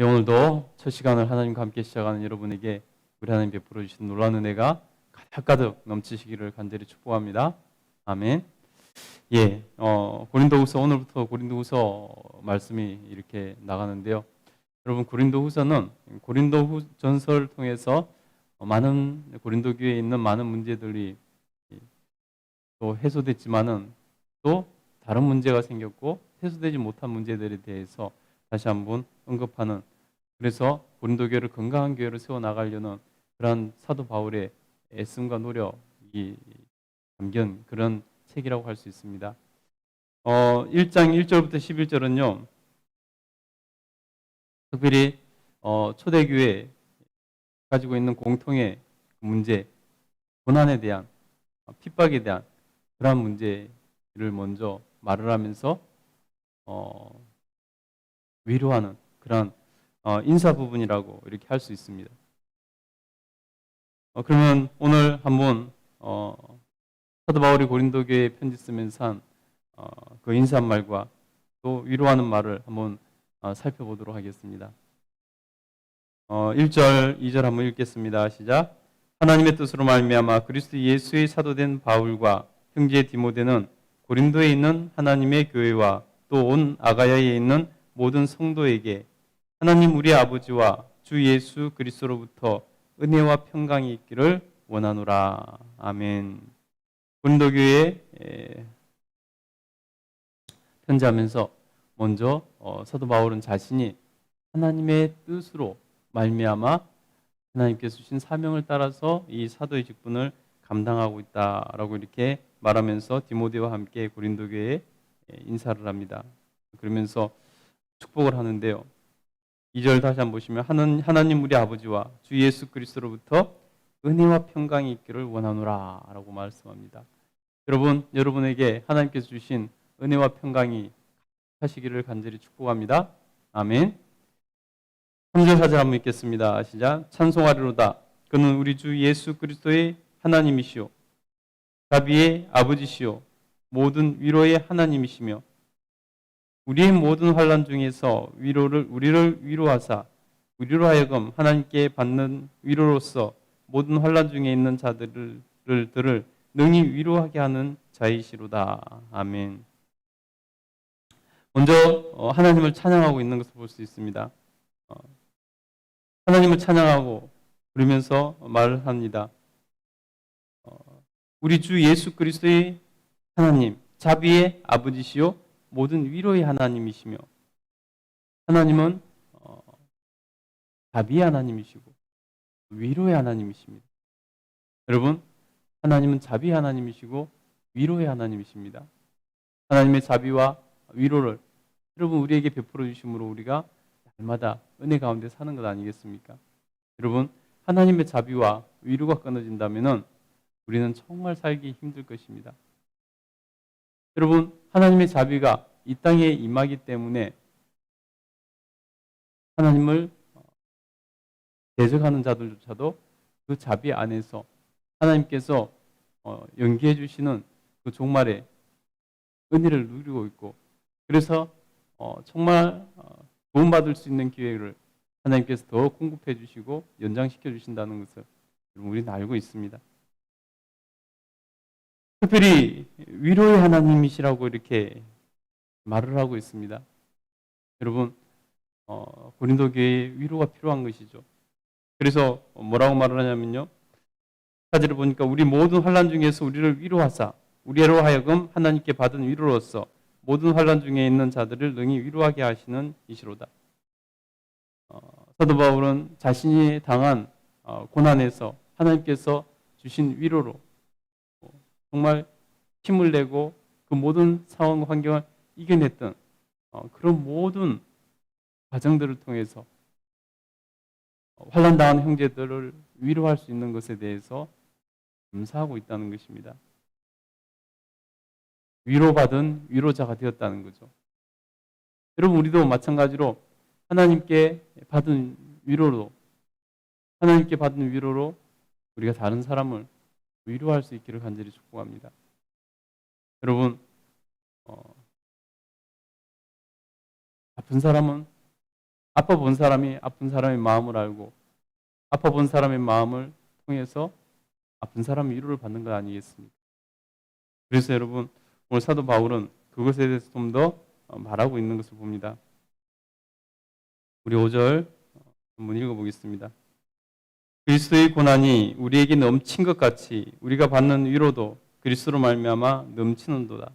예, 오늘도 첫 시간을 하나님과 함께 시작하는 여러분에게 우리 하나님 베풀어 주신 놀라운 은혜가 가득가득 넘치시기를 간절히 축복합니다. 아멘. 예, 어, 고린도후서 오늘부터 고린도후서 말씀이 이렇게 나가는데요. 여러분 고린도후서는 고린도 전설을 통해서 많은 고린도 교회에 있는 많은 문제들이 또 해소됐지만은 또 다른 문제가 생겼고 해소되지 못한 문제들에 대해서 다시 한번 언급하는 그래서 고린도 교회를 건강한 교회로 세워 나가려는 그런 사도 바울의 애씀과 노력이 담긴 그런 책이라고 할 수 있습니다. 어, 1장 1절부터 11절은요. 특별히 어, 초대교회 가지고 있는 공통의 문제, 고난에 대한 어, 핍박에 대한 그러한 문제를 먼저 말을 하면서 어, 위로하는 그런 어, 인사 부분이라고 이렇게 할 수 있습니다. 어, 그러면 오늘 한번 어, 사도 바울이 고린도 교회에 편지 쓰면서 한, 어, 그 인사한 말과 또 위로하는 말을 한번 어, 살펴보도록 하겠습니다. 어, 1절, 2절 한번 읽겠습니다. 시작. 하나님의 뜻으로 말미암아 그리스도 예수의 사도된 바울과 형제 디모데는 고린도에 있는 하나님의 교회와 또 온 아가야에 있는 모든 성도에게 하나님 우리 아버지와 주 예수 그리스도로부터 은혜와 평강이 있기를 원하노라. 아멘. 고린도 교회에 편지하면서 먼저 어, 사도 바울은 자신이 하나님의 뜻으로 말미암아 하나님께서 주신 사명을 따라서 이 사도의 직분을 감당하고 있다라고 이렇게 말하면서 디모데와 함께 고린도 교회에 인사를 합니다. 그러면서 축복을 하는데요. 2절 다시 한번 보시면 하나님 우리 아버지와 주 예수 그리스도로부터 은혜와 평강이 있기를 원하노라라고 말씀합니다. 여러분, 여러분에게 하나님께서 주신 은혜와 평강이 하시기를 간절히 축복합니다. 아멘. 3절 4절 한번 읽겠습니다. 시작. 찬송하리로다. 그는 우리 주 예수 그리스도의 하나님이시요. 자비의 아버지시요. 모든 위로의 하나님이시며 우리의 모든 환란 중에서 위로를 우리를 위로하사 우리로 하여금 하나님께 받는 위로로서 모든 환란 중에 있는 자들을 들을 능히 위로하게 하는 자이시로다. 아멘. 먼저 어, 하나님을 찬양하고 있는 것을 볼 수 있습니다. 어, 하나님을 찬양하고 그러면서 말을 합니다. 어, 우리 주 예수 그리스도의 하나님, 자비의 아버지시요 모든 위로의 하나님이시며 하나님은 자비의 하나님이시고 위로의 하나님이십니다. 여러분, 하나님은 자비의 하나님이시고 위로의 하나님이십니다. 하나님의 자비와 위로를 여러분 우리에게 베풀어 주심으로 우리가 날마다 은혜 가운데 사는 것 아니겠습니까? 여러분, 하나님의 자비와 위로가 끊어진다면 우리는 정말 살기 힘들 것입니다. 여러분, 하나님의 자비가 이 땅에 임하기 때문에 하나님을 대적하는 자들조차도 그 자비 안에서 하나님께서 어, 연기해 주시는 그 종말의 은혜를 누리고 있고 그래서 어, 정말 도움받을 수 있는 기회를 하나님께서 더 공급해 주시고 연장시켜 주신다는 것을 우리는 알고 있습니다. 특별히 위로의 하나님이시라고 이렇게 말을 하고 있습니다. 여러분 어, 고린도 교회에 위로가 필요한 것이죠. 그래서 뭐라고 말을 하냐면요. 사지를 보니까 우리 모든 환란 중에서 우리를 위로하사 우리로 하여금 하나님께 받은 위로로서 모든 환란 중에 있는 자들을 능히 위로하게 하시는 이시로다. 어, 사도 바울은 자신이 당한 어, 고난에서 하나님께서 주신 위로로 어, 정말 힘을 내고 그 모든 상황 환경을 이겨냈던 어, 그런 모든 과정들을 통해서 환란 당한 형제들을 위로할 수 있는 것에 대해서 감사하고 있다는 것입니다. 위로받은 위로자가 되었다는 거죠. 여러분 우리도 마찬가지로 하나님께 받은 위로로 하나님께 받은 위로로 우리가 다른 사람을 위로할 수 있기를 간절히 축복합니다. 여러분 어, 아픈 사람은 아파 본 사람이 아픈 사람의 마음을 알고 아파 본 사람의 마음을 통해서 아픈 사람의 위로를 받는 것 아니겠습니까? 그래서 여러분 오늘 사도 바울은 그것에 대해서 좀 더 말하고 있는 것을 봅니다. 우리 5절 한번 읽어보겠습니다. 그리스도의 고난이 우리에게 넘친 것 같이 우리가 받는 위로도 그리스도로 말미암아 넘치는도다.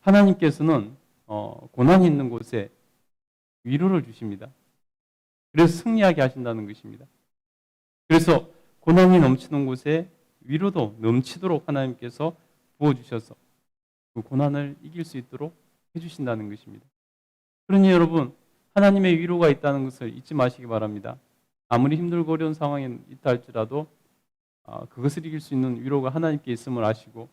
하나님께서는 어, 고난이 있는 곳에 위로를 주십니다. 그래서 승리하게 하신다는 것입니다. 그래서 고난이 넘치는 곳에 위로도 넘치도록 하나님께서 부어주셔서 그 고난을 이길 수 있도록 해주신다는 것입니다. 그러니 여러분, 하나님의 위로가 있다는 것을 잊지 마시기 바랍니다. 아무리 힘들고 어려운 상황에 있다 할지라도 아, 그것을 이길 수 있는 위로가 하나님께 있음을 아시고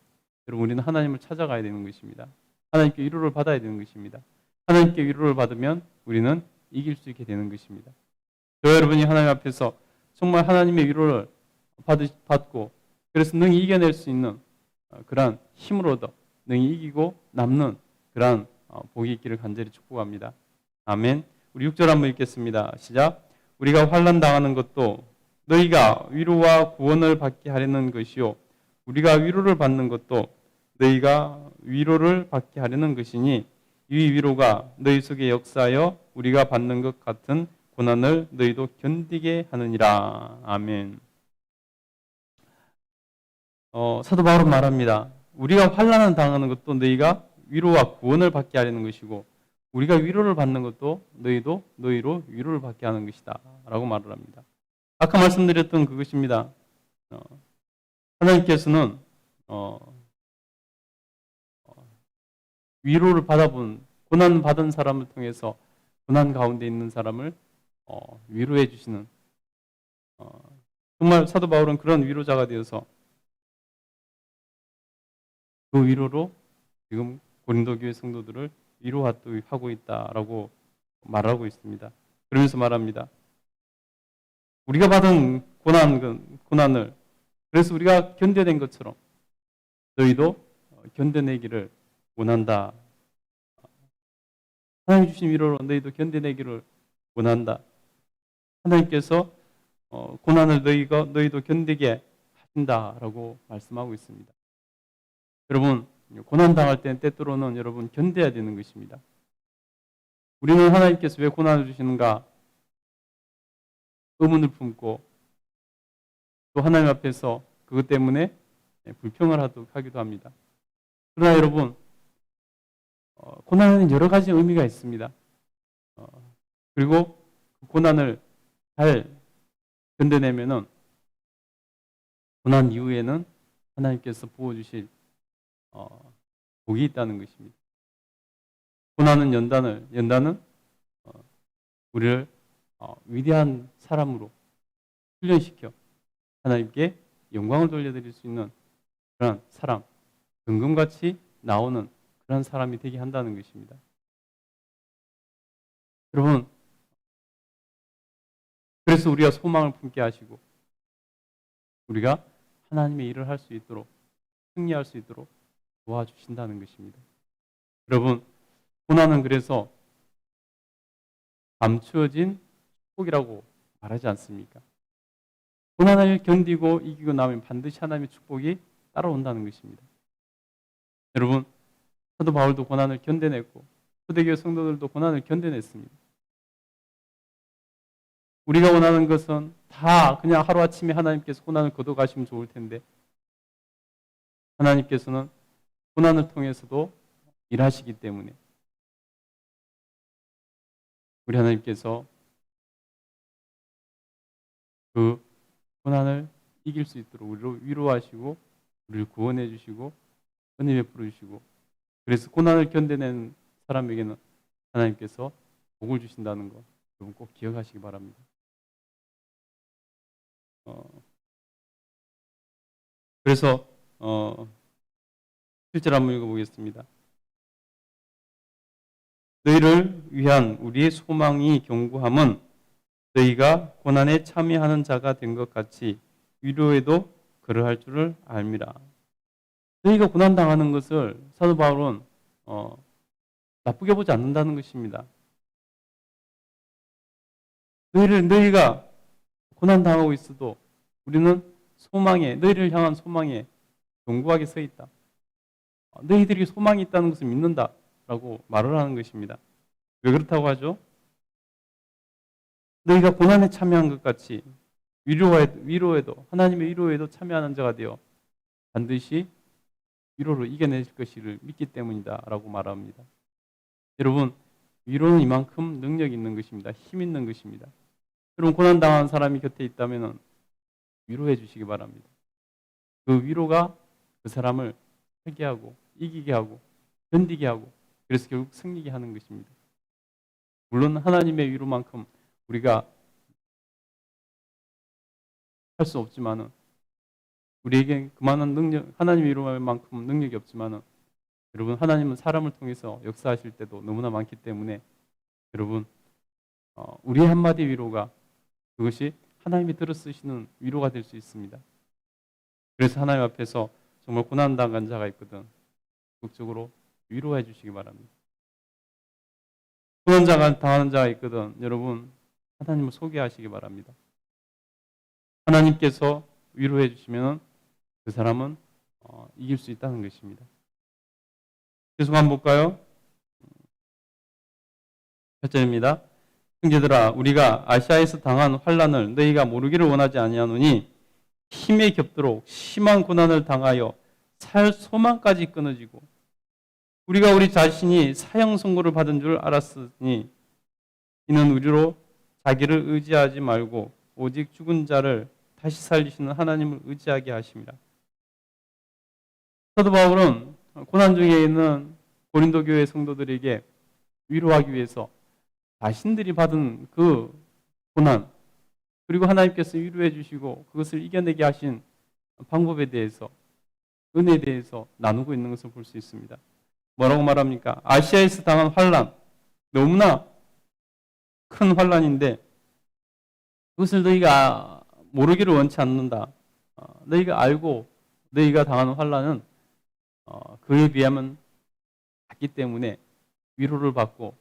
여러분 우리는 하나님을 찾아가야 되는 것입니다. 하나님께 위로를 받아야 되는 것입니다. 하나님께 위로를 받으면 우리는 이길 수 있게 되는 것입니다. 저 여러분이 하나님 앞에서 정말 하나님의 위로를 받고 그래서 능히 이겨낼 수 있는 어, 그러한 힘을 얻어 능히 이기고 남는 그러한 어, 복이 있기를 간절히 축복합니다. 아멘. 우리 6절 한번 읽겠습니다. 시작. 우리가 환난 당하는 것도 너희가 위로와 구원을 받게 하려는 것이요 우리가 위로를 받는 것도 너희가 위로를 받게 하려는 것이니 이 위로가 너희 속에 역사하여 우리가 받는 것 같은 고난을 너희도 견디게 하느니라. 아멘. 어, 사도 바울은 말합니다. 우리가 환난을 당하는 것도 너희가 위로와 구원을 받게 하려는 것이고 우리가 위로를 받는 것도 너희도 너희로 위로를 받게 하는 것이다. 라고 말을 합니다. 아까 말씀드렸던 그것입니다. 어, 하나님께서는 어, 어, 위로를 받아본 고난 받은 사람을 통해서 고난 가운데 있는 사람을 어, 위로해 주시는 어, 정말 사도 바울은 그런 위로자가 되어서 그 위로로 지금 고린도 교회 성도들을 위로하고 있다라고 말하고 있습니다. 그러면서 말합니다. 우리가 받은 고난, 고난을 그래서 우리가 견뎌낸 것처럼 너희도 견뎌내기를 원한다. 하나님 주신 위로로 너희도 견뎌내기를 원한다. 하나님께서 어, 고난을 너희가 너희도 견디게 하신다라고 말씀하고 있습니다. 여러분 고난 당할 때는 때때로는 여러분 견뎌야 되는 것입니다. 우리는 하나님께서 왜 고난을 주시는가 의문을 품고 또 하나님 앞에서 그것 때문에 불평을 하기도 합니다. 그러나 여러분 어, 고난에는 여러 가지 의미가 있습니다. 어, 그리고 그 고난을 잘 견뎌내면은 고난 이후에는 하나님께서 부어주실 어, 복이 있다는 것입니다. 고난은 연단을 연단은 어, 우리를 어, 위대한 사람으로 훈련시켜 하나님께 영광을 돌려드릴 수 있는 그런 사람, 금금같이 나오는 그런 사람이 되게 한다는 것입니다. 여러분, 그래서 우리가 소망을 품게 하시고 우리가 하나님의 일을 할 수 있도록 승리할 수 있도록 도와주신다는 것입니다. 여러분, 고난은 그래서 감추어진 축복이라고 말하지 않습니까? 고난을 견디고 이기고 나면 반드시 하나님의 축복이 따라온다는 것입니다. 여러분, 사도 바울도 고난을 견뎌냈고 초대교회 성도들도 고난을 견뎌냈습니다. 우리가 원하는 것은 다 그냥 하루아침에 하나님께서 고난을 걷어가시면 좋을 텐데 하나님께서는 고난을 통해서도 일하시기 때문에 우리 하나님께서 그 고난을 이길 수 있도록 우리를 위로하시고 우리를 구원해 주시고 은혜 베풀어 주시고 그래서 고난을 견뎌낸 사람에게는 하나님께서 복을 주신다는 거 여러분 꼭 기억하시기 바랍니다. 어, 그래서 어, 실제로 한번 읽어보겠습니다. 너희를 위한 우리의 소망이 견고함은 너희가 고난에 참여하는 자가 된 것 같이 위로에도 그러할 줄을 알미라. 너희가 고난 당하는 것을 사도 바울은 어, 나쁘게 보지 않는다는 것입니다. 너희를 너희가 고난 당하고 있어도 우리는 소망에 너희를 향한 소망에 견고하게 서 있다. 너희들이 소망이 있다는 것을 믿는다 라고 말을 하는 것입니다. 왜 그렇다고 하죠? 너희가 고난에 참여한 것 같이 위로에, 위로에 도 하나님의 위로에도 참여하는 자가 되어 반드시 위로를 이겨내실 것을 믿기 때문이다 라고 말합니다. 여러분 위로는 이만큼 능력 있는 것입니다. 힘 있는 것입니다. 여러분 고난 당한 사람이 곁에 있다면 위로해 주시기 바랍니다. 그 위로가 그 사람을 살게 하고 이기게 하고 견디게 하고 그래서 결국 승리게 하는 것입니다. 물론 하나님의 위로만큼 우리가 할 수 없지만은 우리에게 그만한 능력 하나님의 위로만큼 능력이 없지만은 여러분 하나님은 사람을 통해서 역사하실 때도 너무나 많기 때문에 여러분 어, 우리의 한마디 위로가 그것이 하나님이 들어 쓰시는 위로가 될 수 있습니다. 그래서 하나님 앞에서 정말 고난 당한 자가 있거든 적극적으로 위로해 주시기 바랍니다. 고난 당하는 자가 있거든 여러분 하나님을 소개하시기 바랍니다. 하나님께서 위로해 주시면 그 사람은 어, 이길 수 있다는 것입니다. 계속 한번 볼까요? 8절입니다. 형제들아 우리가 아시아에서 당한 환란을 너희가 모르기를 원하지 아니하노니 힘에 겹도록 심한 고난을 당하여 살 소망까지 끊어지고 우리가 우리 자신이 사형 선고를 받은 줄 알았으니 이는 우리로 자기를 의지하지 말고 오직 죽은 자를 다시 살리시는 하나님을 의지하게 하십니다. 사도 바울은 고난 중에 있는 고린도 교회 성도들에게 위로하기 위해서 자신들이 받은 그 고난 그리고 하나님께서 위로해 주시고 그것을 이겨내게 하신 방법에 대해서 은혜에 대해서 나누고 있는 것을 볼 수 있습니다. 뭐라고 말합니까? 아시아에서 당한 환란 너무나 큰 환란인데 그것을 너희가 모르기를 원치 않는다. 어, 너희가 알고 너희가 당하는 환란은 어, 그에 비하면 작기 때문에 위로를 받고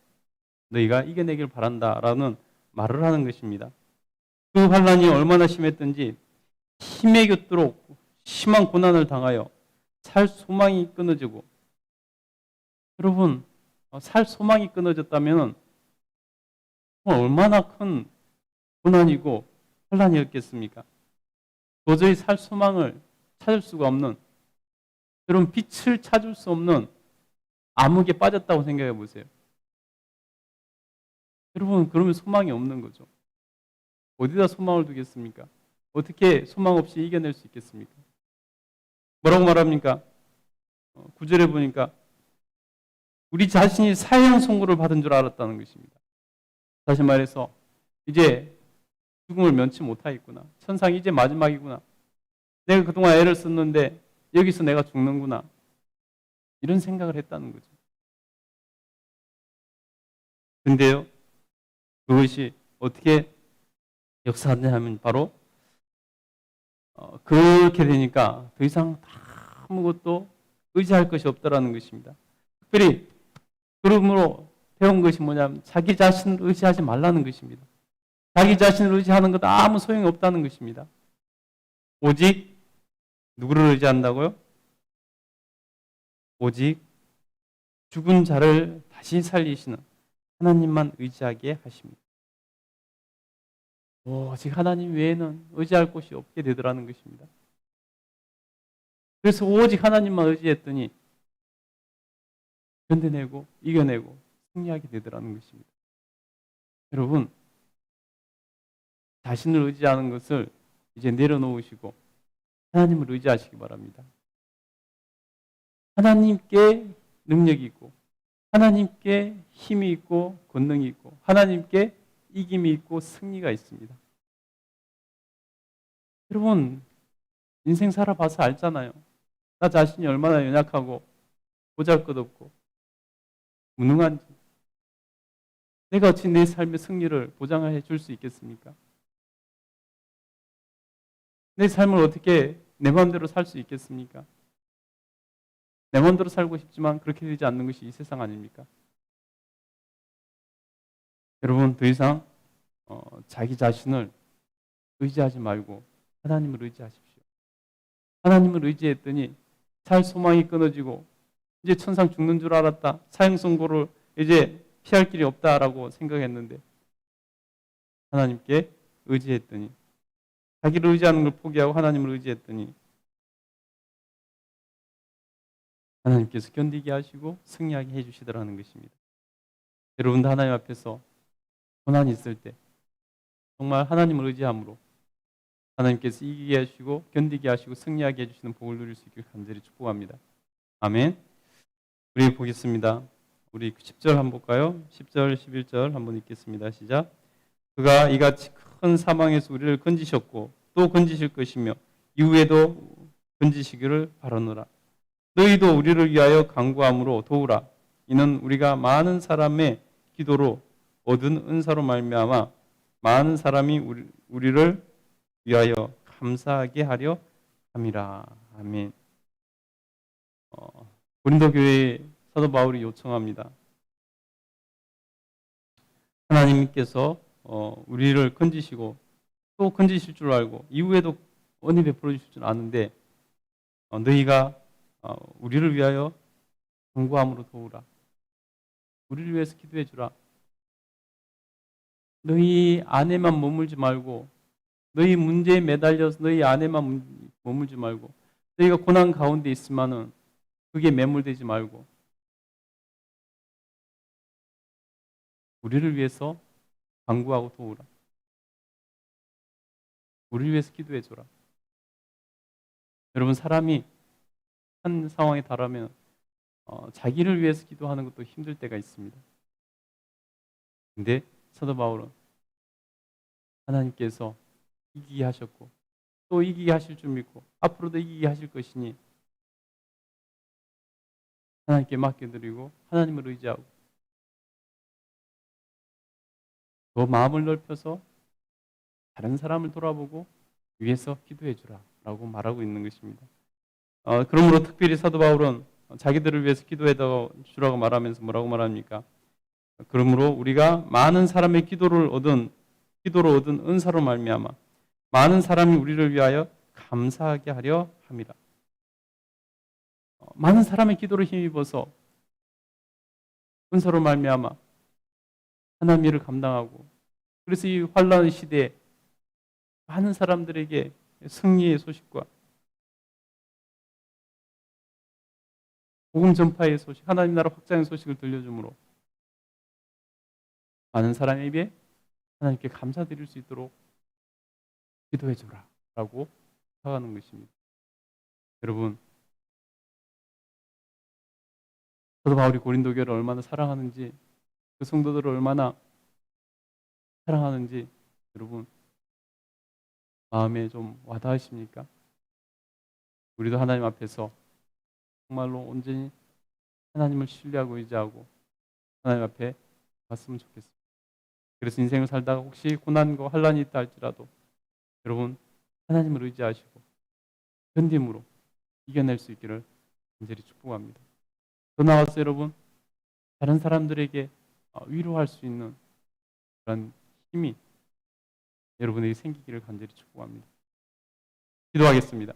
너희가 이겨내길 바란다라는 말을 하는 것입니다. 그 환란이 얼마나 심했든지 힘에 곁도록 심한 고난을 당하여 살 소망이 끊어지고 여러분 어, 살 소망이 끊어졌다면 얼마나 큰 고난이고 환란이었겠습니까? 도저히 살 소망을 찾을 수가 없는 그런 빛을 찾을 수 없는 암흑에 빠졌다고 생각해 보세요. 여러분 그러면 소망이 없는 거죠. 어디다 소망을 두겠습니까? 어떻게 소망 없이 이겨낼 수 있겠습니까? 뭐라고 말합니까? 어, 구절에 보니까 우리 자신이 사형 선고를 받은 줄 알았다는 것입니다. 다시 말해서 이제 죽음을 면치 못하겠구나. 천상이 이제 마지막이구나. 내가 그동안 애를 썼는데 여기서 내가 죽는구나. 이런 생각을 했다는 거죠. 근데요, 그것이 어떻게 역사하냐 하면 바로 어, 그렇게 되니까 더 이상 아무것도 의지할 것이 없다라는 것입니다. 특별히 그러므로 배운 것이 뭐냐면 자기 자신을 의지하지 말라는 것입니다. 자기 자신을 의지하는 것 아무 소용이 없다는 것입니다. 오직 누구를 의지한다고요? 오직 죽은 자를 다시 살리시는 하나님만 의지하게 하십니다. 오직 하나님 외에는 의지할 곳이 없게 되더라는 것입니다. 그래서 오직 하나님만 의지했더니 견뎌내고 이겨내고 승리하게 되더라는 것입니다. 여러분, 자신을 의지하는 것을 이제 내려놓으시고 하나님을 의지하시기 바랍니다. 하나님께 능력이 있고 하나님께 힘이 있고 권능이 있고 하나님께 이김이 있고 승리가 있습니다. 여러분 인생 살아봐서 알잖아요. 나 자신이 얼마나 연약하고 보잘것없고 무능한지 내가 어찌 내 삶의 승리를 보장해 줄 수 있겠습니까? 내 삶을 어떻게 내 마음대로 살 수 있겠습니까? 내 마음대로 살고 싶지만 그렇게 되지 않는 것이 이 세상 아닙니까? 여러분 더 이상 어, 자기 자신을 의지하지 말고 하나님을 의지하십시오. 하나님을 의지했더니 살 소망이 끊어지고 이제 천상 죽는 줄 알았다. 사형 선고를 이제 피할 길이 없다라고 생각했는데 하나님께 의지했더니 자기를 의지하는 걸 포기하고 하나님을 의지했더니 하나님께서 견디게 하시고 승리하게 해주시더라는 것입니다. 여러분도 하나님 앞에서 고난이 있을 때 정말 하나님을 의지함으로 하나님께서 이기게 하시고 견디게 하시고 승리하게 해주시는 복을 누릴 수 있길 간절히 축복합니다. 아멘. 우리 보겠습니다. 우리 10절 한번 볼까요? 10절, 11절 한번 읽겠습니다. 시작. 그가 이같이 큰 사망에서 우리를 건지셨고 또 건지실 것이며 이후에도 건지시기를 바라노라. 너희도 우리를 위하여 간구함으로 도우라. 이는 우리가 많은 사람의 기도로 얻은 은사로 말미암아 많은 사람이 우리, 우리를 위하여 감사하게 하려 함이라. 아멘. 어, 고린도 교회 사도 바울이 요청합니다. 하나님께서 어, 우리를 건지시고 또 건지실 줄 알고 이후에도 은혜 베풀어 주실 줄 아는데 어, 너희가 어, 우리를 위하여 간구함으로 도우라. 우리를 위해서 기도해 주라. 너희 안에만 머물지 말고 너희 문제에 매달려서 너희 안에만 머물지 말고 너희가 고난 가운데 있으면은 그게 매몰되지 말고 우리를 위해서 간구하고 도우라. 우리를 위해서 기도해 줘라. 여러분 사람이 한 상황에 달하면 어, 자기를 위해서 기도하는 것도 힘들 때가 있습니다. 근데 사도 바울은 하나님께서 이기게 하셨고 또 이기게 하실 줄 믿고 앞으로도 이기게 하실 것이니 하나님께 맡겨드리고 하나님을 의지하고 더 마음을 넓혀서 다른 사람을 돌아보고 위해서 기도해 주라 라고 말하고 있는 것입니다. 어, 그러므로 특별히 사도 바울은 자기들을 위해서 기도해 주라고 말하면서 뭐라고 말합니까? 그러므로 우리가 많은 사람의 기도를 얻은 기도로 얻은 은사로 말미암아 많은 사람이 우리를 위하여 감사하게 하려 합니다. 어, 많은 사람의 기도를 힘입어서 은사로 말미암아 하나님 일을 감당하고 그래서 이 환란 시대에 많은 사람들에게 승리의 소식과 복음 전파의 소식, 하나님 나라 확장의 소식을 들려주므로 많은 사람에게 하나님께 감사드릴 수 있도록 기도해 주라 라고 하는 것입니다. 여러분 저도 바울이 고린도 교회를 얼마나 사랑하는지 그 성도들을 얼마나 사랑하는지 여러분 마음에 좀 와닿으십니까? 우리도 하나님 앞에서 정말로 온전히 하나님을 신뢰하고 의지하고 하나님 앞에 갔으면 좋겠습니다. 그래서 인생을 살다가 혹시 고난과 환란이 있다 할지라도 여러분 하나님을 의지하시고 견딤으로 이겨낼 수 있기를 간절히 축복합니다. 더 나아가서 여러분 다른 사람들에게 어, 위로할 수 있는 그런 힘이 여러분에게 생기기를 간절히 축복합니다. 기도하겠습니다.